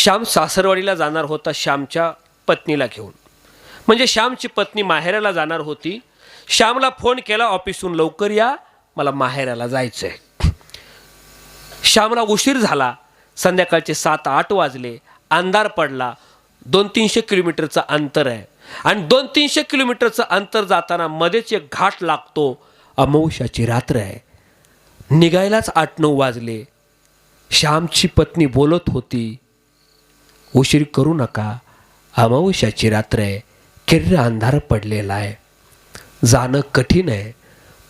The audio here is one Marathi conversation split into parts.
श्याम सासरवाडीला जाणार होता श्यामच्या पत्नीला घेऊन. म्हणजे श्यामची पत्नी माहेराला जाणार होती. श्यामला फोन केला ऑफिसहून लवकर या मला माहेराला जायचं आहे श्यामला उशीर झाला. संध्याकाळचे सात आठ वाजले. अंधार पडला. दोन तीनशे किलोमीटरचं अंतर आहे. आणि दोन तीनशे किलोमीटरचं अंतर जाताना मध्येच एक घाट लागतो. अमावश्याची रात्र आहे. निघायलाच आठ नऊ वाजले. श्यामची पत्नी बोलत होती उशीर करू नका. अमावस्याची रात्र आहे. किर्र अंधार पडलेला आहे. जाणं कठीण आहे.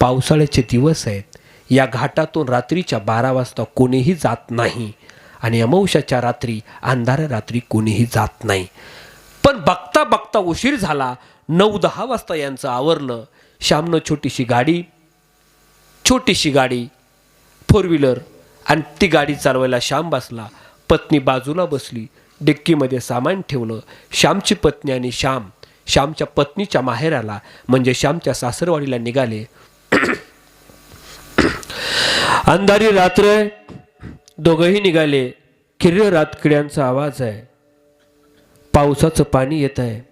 पावसाळ्याचे दिवस आहेत. या घाटातून रात्रीच्या बारा वाजता कोणीही जात नाही. आणि अमावश्याच्या रात्री अंधार रात्री कोणीही जात नाही. पण बघता बघता उशीर झाला. नऊ दहा वाजता यांचं आवरलं. श्यामनं छोटीशी गाडी छोटीशी गाडी फोर व्हीलर आणि ती गाडी चालवायला श्याम बसला. पत्नी बाजूला बसली. डिक्कीमध्ये सामान ठेवलं. श्यामची पत्नी आणि श्याम श्यामच्या पत्नीच्या माहेराला म्हणजे श्यामच्या सासरवाडीला निघाले. अंधारी रात्र दोघंही निघाले. किर्र रातकिड्यांचा आवाज आहे. पावसाचं पाणी येत आहे.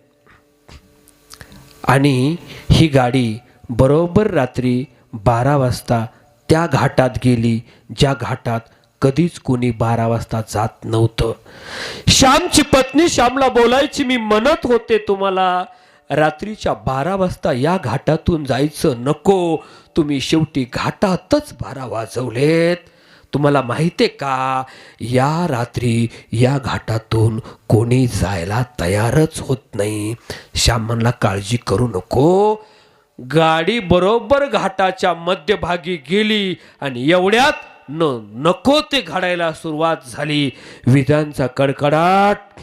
आणि ही गाडी बरोबर रात्री बारा वाजता त्या घाटात गेली ज्या घाटात कधीच कोणी बारा वाजता जात नव्हतं. श्यामची पत्नी श्यामला बोलायची मी म्हणत होते तुम्हाला रात्रीच्या बारा वाजता या घाटातून जायचं नको. तुम्ही शेवटी घाटातच बारा वाजवलेत. तुम्हाला माहिती आहे का या रात्री या घाटातून कोणी जायला तयारच होत नाही. श्याम म्हणला काळजी करू नको. गाडी बरोबर घाटाच्या मध्यभागी गेली आणि एवढ्यात न नको ते घडायला सुरुवात झाली. विजांचा कडकडाट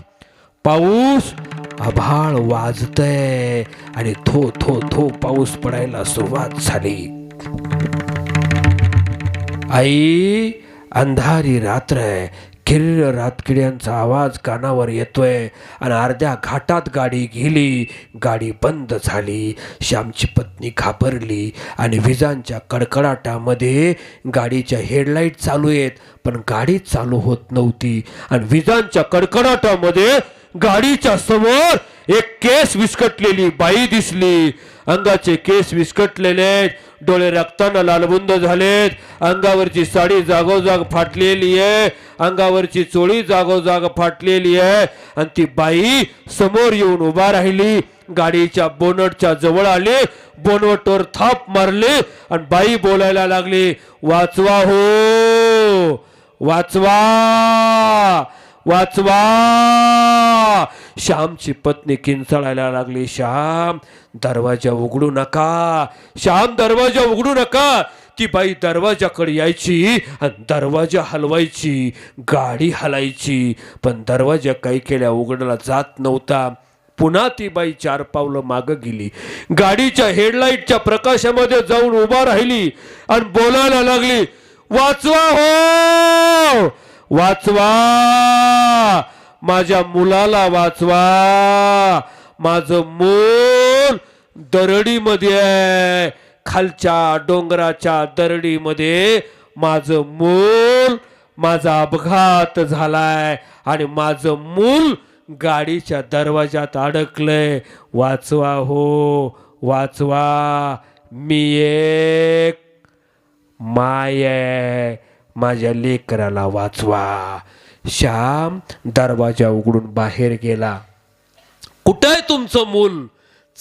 पाऊस आभाळ वाजतय आणि थो थो थो पाऊस पडायला सुरुवात झाली. आई अंधारी रात्र आहे. किर्र रातकिड्यांचा आवाज कानावर येतोय आणि अर्ध्या घाटात गाडी गेली. गाडी बंद झाली. श्यामची पत्नी घाबरली आणि विजांच्या कडकडाटामध्ये गाडीच्या हेडलाईट चालू आहेत. पण गाडी चालू होत नव्हती आणि विजांच्या कडकडाटामध्ये गाडीच्या समोर एक केस विस्कटलेली बाई दिसली. अंगाचे केस विस्कटलेले आहेत. डोळे रक्तानं लालबुंद झालेत. अंगावरची साडी जागोजाग फाटलेली आहे. अंगावरची चोळी जागोजाग फाटलेली आहे. आणि ती बाई समोर येऊन उभा राहिली. गाडीच्या बोनटच्या जवळ आली. बोनटवर थाप मारली. आणि बाई बोलायला लागली वाचवा हो वाचवा वाचवा. श्यामची पत्नी किंचाळायला लागली. श्याम दरवाजा उघडू नका. श्याम दरवाजा उघडू नका. ती बाई दरवाजाकडे यायची आणि दरवाजा हलवायची गाडी हलायची. पण दरवाजा काही केल्या उघडला जात नव्हता. पुन्हा ती बाई चार पावलं मागं गेली. गाडीच्या हेडलाईटच्या प्रकाशामध्ये जाऊन उभा राहिली आणि बोलायला लागली वाचवा हो! वाचवा! माझ्या मुलाला वाचवा. माझं मूल दरडीमध्ये आहे. खालच्या डोंगराच्या दरडीमध्ये माझं मूल माझा अपघात झालाय आणि माझं मूल गाडीच्या दरवाजात अडकलंय. वाचवा हो वाचवा. मी एक माय आहे. माझ्या लेकराला वाचवा. श्याम दरवाजा उघडून बाहेर गेला. कुठं आहे तुमचं मूल?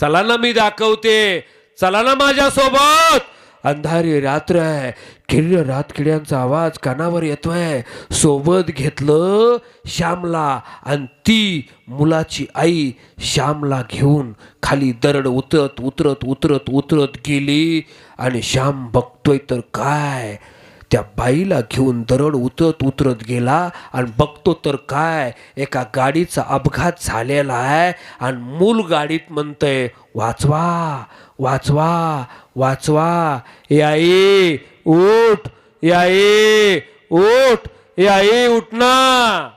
चला ना मी दाखवते. चला ना माझ्या सोबत अंधारी रात्र आहे. किर्य रातकिड्यांचा आवाज कानावर येतोय. सोबत घेतलं श्यामला आणि ती मुलाची आई श्यामला घेऊन खाली दरड उतरत उतरत उतरत उतरत गेली. आणि श्याम बघतोय तर काय? त्या बाईला घेऊन दरड उतरत उतरत गेला आणि बघतो तर काय एका गाडीचा अपघात झालेला आहे आणि मूल गाडीत म्हणतंय वाचवा वाचवा वाचवा याई उठ याई उठ याई उठ ना.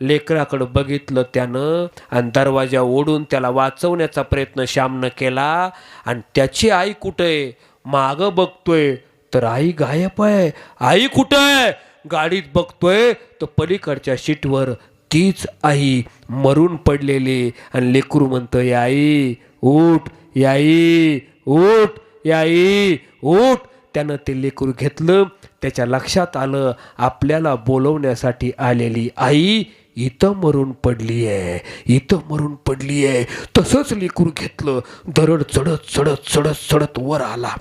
लेकराकडं बघितलं त्यानं आणि दरवाजा ओढून त्याला वाचवण्याचा प्रयत्न श्यामनं केला आणि त्याची आई कुठे मागं बघतोय. तर आई गायब आहे. आई कुठं आहे? गाडीत बघतोय तर पलीकडच्या शीटवर तीच आई मरून पडलेली. आणि लेकरू म्हणतं याई उठ याई उठ याई उठ. त्यानं ते लेकरू घेतलं. त्याच्या लक्षात आलं आपल्याला बोलवण्यासाठी आलेली आई इथं मरून पडली आहे. इथं मरून पडली आहे. तसंच लेकरू घेतलं. दरड चढत चढत चढत चढत वर आला.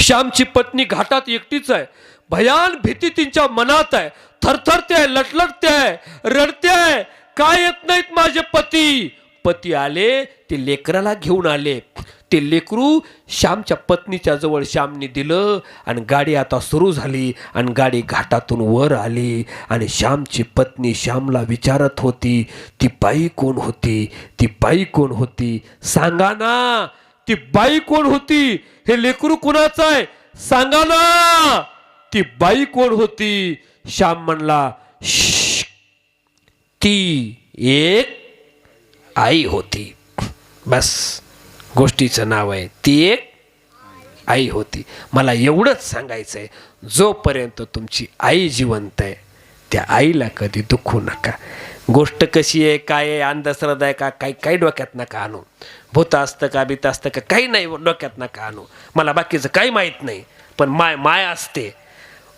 श्यामची पत्नी घाटात एकटीच आहे. भयान भीती तिच्या मनात आहे. थरथरते आहे लटलटते आहे रडते आहे. काय येत नाहीत माझे पती? पती आले ते लेकराला घेऊन आले. ते लेकरू श्यामच्या पत्नीच्या जवळ श्यामने दिलं आणि गाडी आता सुरू झाली आणि गाडी घाटातून वर आली आणि श्यामची पत्नी श्यामला विचारत होती ती बाई कोण होती? ती बाई कोण होती? सांगा ना. ती बाई कोण होती? हे लेकरू कुणाचं आहे? सांगा ना! ती बाई कोण होती? श्याम म्हणला ती एक आई होती. बस गोष्टीचं नाव आहे ती एक आई होती. मला एवढंच सांगायचं आहे जोपर्यंत तुमची आई जिवंत आहे त्या आईला कधी दुखू नका. गोष्ट कशी आहे काय आहे अंधश्रद्धा आहे का काही काही डोक्यात नका आणू. भूत असतं का बीत असतं का काही नाही डोक्यात नका आणू. मला बाकीचं काही माहीत नाही पण माय माय असते.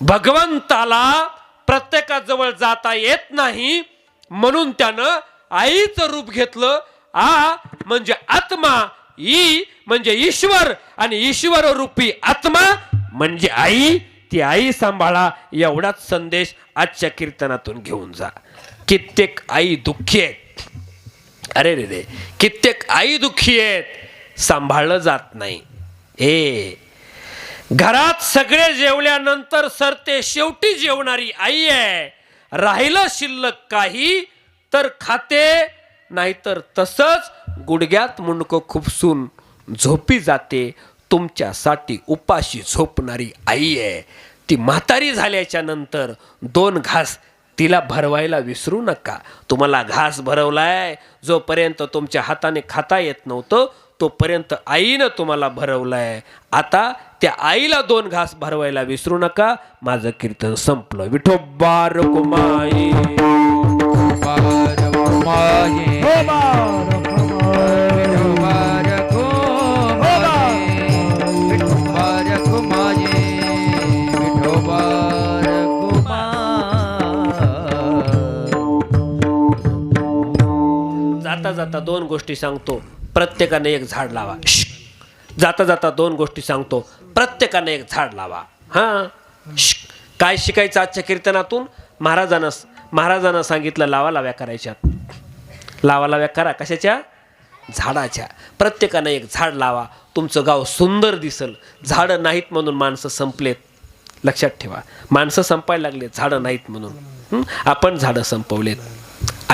भगवंताला प्रत्येकाजवळ जाता येत नाही म्हणून त्यानं आईचं रूप घेतलं. आ म्हणजे आत्मा ई म्हणजे ईश्वर आणि ईश्वर रूपी आत्मा म्हणजे आई. ती आई सांभाळा एवढाच संदेश आजच्या कीर्तनातून घेऊन जा. कित्येक आई दुःखी आहेत. अरे रे रे कित्येक आई दुःखी आहेत. सांभाळलं जात नाही. ए घरात सगळे जेवल्यानंतर सरते शेवटी जेवणारी आई आहे. राहिलं शिल्लक काही तर खाते नाहीतर तसंच गुडघ्यात मुंडकं खुपसून झोपी जाते. तुमच्यासाठी उपाशी झोपणारी आई आहे. ती म्हातारी झाल्याच्यानंतर दोन घास तिला भरवायला विसरू नका. तुम्हाला घास भरवलाय जोपर्यंत तुमच्या हाताने खाता येत नव्हतं तोपर्यंत आईनं तुम्हाला भरवलाय. आता त्या आईला दोन घास भरवायला विसरू नका. माझं कीर्तन संपलं. विठोबा रुक्माई गोष्टी सांगतो प्रत्येकाने एक झाड लावा. जाता जाता दोन गोष्टी सांगतो प्रत्येकाने एक झाड लावा. हां? काय शिकायचं आजच्या कीर्तनातून? महाराजांना महाराजांना सांगितलं लावा लाव्या करायच्या. लावा लाव्या करा. कशाच्या? झाडाच्या. प्रत्येकानं एक झाड लावा. तुमचं गाव सुंदर दिसल. झाडं नाहीत म्हणून माणसं संपलेत. लक्षात ठेवा. माणसं संपायला लागलेत झाडं नाहीत म्हणून. आपण झाडं संपवलेत.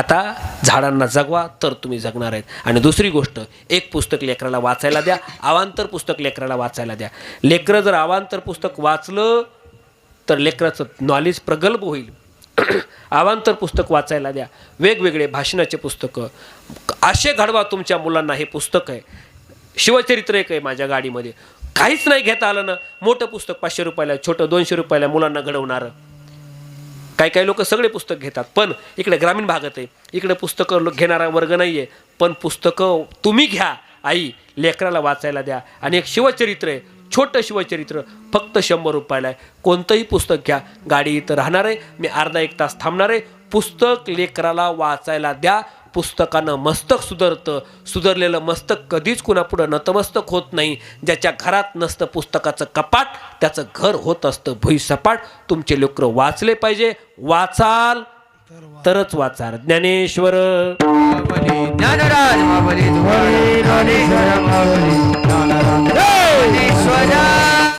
आता झाडांना जगवा तर तुम्ही जगणार आहेत. आणि दुसरी गोष्ट एक पुस्तक लेकराला वाचायला द्या अवांतर पुस्तक लेकराला वाचायला द्या. लेकरं जर अवांतर पुस्तक वाचलं तर लेकराचं नॉलेज प्रगल्भ होईल. अवांतर पुस्तक वाचायला द्या. वेगवेगळे भाषणाचे पुस्तकं. असे घडवा तुमच्या मुलांना हे पुस्तक आहे. शिवचरित्र एक आहे माझ्या गाडीमध्ये. काहीच नाही घेता आलं ना. मोठं पुस्तक पाचशे रुपयाला छोटं दोनशे रुपयाला मुलांना घडवणारं. काही काही लोक सगळे पुस्तक घेतात पण इकडे ग्रामीण भागात आहे. इकडे पुस्तकं घेणारा वर्ग नाही आहे पण पुस्तकं तुम्ही घ्या आई लेकराला वाचायला द्या. आणि एक शिवचरित्र आहे छोटं शिवचरित्र फक्त शंभर रुपयाला आहे. कोणतंही पुस्तक घ्या गाडी इथं राहणार आहे मी अर्धा एक तास थांबणार आहे. पुस्तक लेकराला वाचायला द्या पुस्तकानं मस्तक सुधरतं सुधरलेलं मस्तक कधीच कुणापुढं नतमस्तक होत नाही. ज्याच्या घरात नसतं पुस्तकाचं कपाट त्याचं घर होत असतं भुईसपाट. तुमचे लेकरं वाचले पाहिजे. वाचाल तरच वाचाल. ज्ञानेश्वर. ज्ञानराज